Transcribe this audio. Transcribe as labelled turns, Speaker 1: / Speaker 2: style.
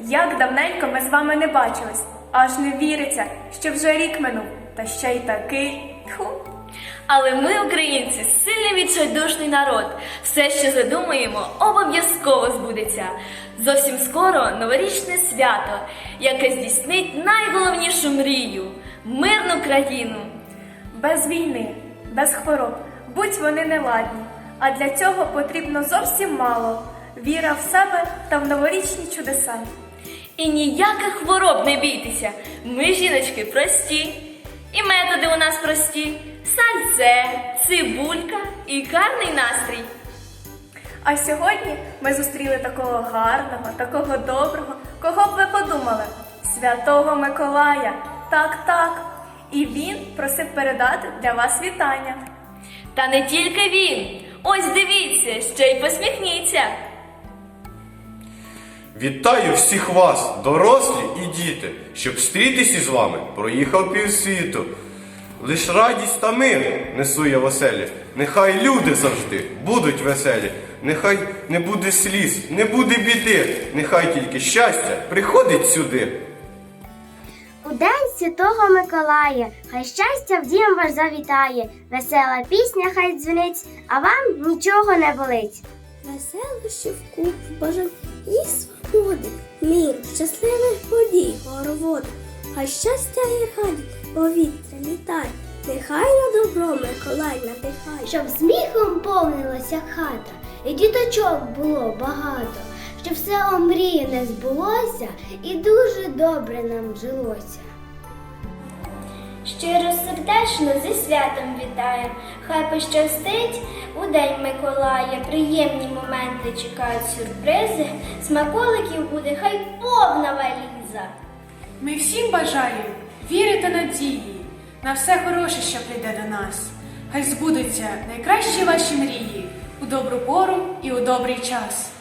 Speaker 1: Як давненько ми з вами не бачились, аж не віриться, що вже рік минув, та ще й такий. Тьху.
Speaker 2: Але ми, українці, сильний відчайдушний народ. Все, що задумаємо, обов'язково збудеться. Зовсім скоро новорічне свято, яке здійснить найголовнішу мрію мирну країну.
Speaker 1: Без війни, без хвороб, будь вони неладні. А для цього потрібно зовсім мало віра в себе та в новорічні чудеса.
Speaker 2: І ніяких хвороб не бійтеся. Ми, жіночки, прості. І методи у нас прості: сальце, цибулька і гарний настрій.
Speaker 1: А сьогодні ми зустріли такого гарного, такого доброго, кого б ви подумали? Святого Миколая. Так, так. І він просив передати для вас вітання.
Speaker 2: Та не тільки він. Ось дивіться, ще й посміхніться.
Speaker 3: Вітаю всіх вас, дорослі і діти, щоб стрітися з вами, проїхав півсвіту. Лиш радість та мир несу я в оселі. Нехай люди завжди будуть веселі, нехай не буде сліз, не буде біди, нехай тільки щастя приходить сюди.
Speaker 4: У день святого Миколая, хай щастя в дім ваш завітає, весела пісня хай дзвенить, а вам нічого не болить.
Speaker 5: Веселощів купу бажань і свободи, миру, щасливих подій, хороводу. а щастя і радість повітря літає, нехай на добро Миколай надихає.
Speaker 4: Щоб сміхом повнилася хата, і діточок було багато, щоб все омріяне збулося, і дуже добре нам жилося.
Speaker 6: Щиро сердечно зі святом вітаєм. Хай пощастить у день Миколая. Приємні моменти чекають сюрпризи. Смаколиків буде хай повна валіза.
Speaker 7: Ми всім бажаємо віри та надії на все хороше, що прийде до нас. Хай збудуться найкращі ваші мрії у добру пору і у добрий час.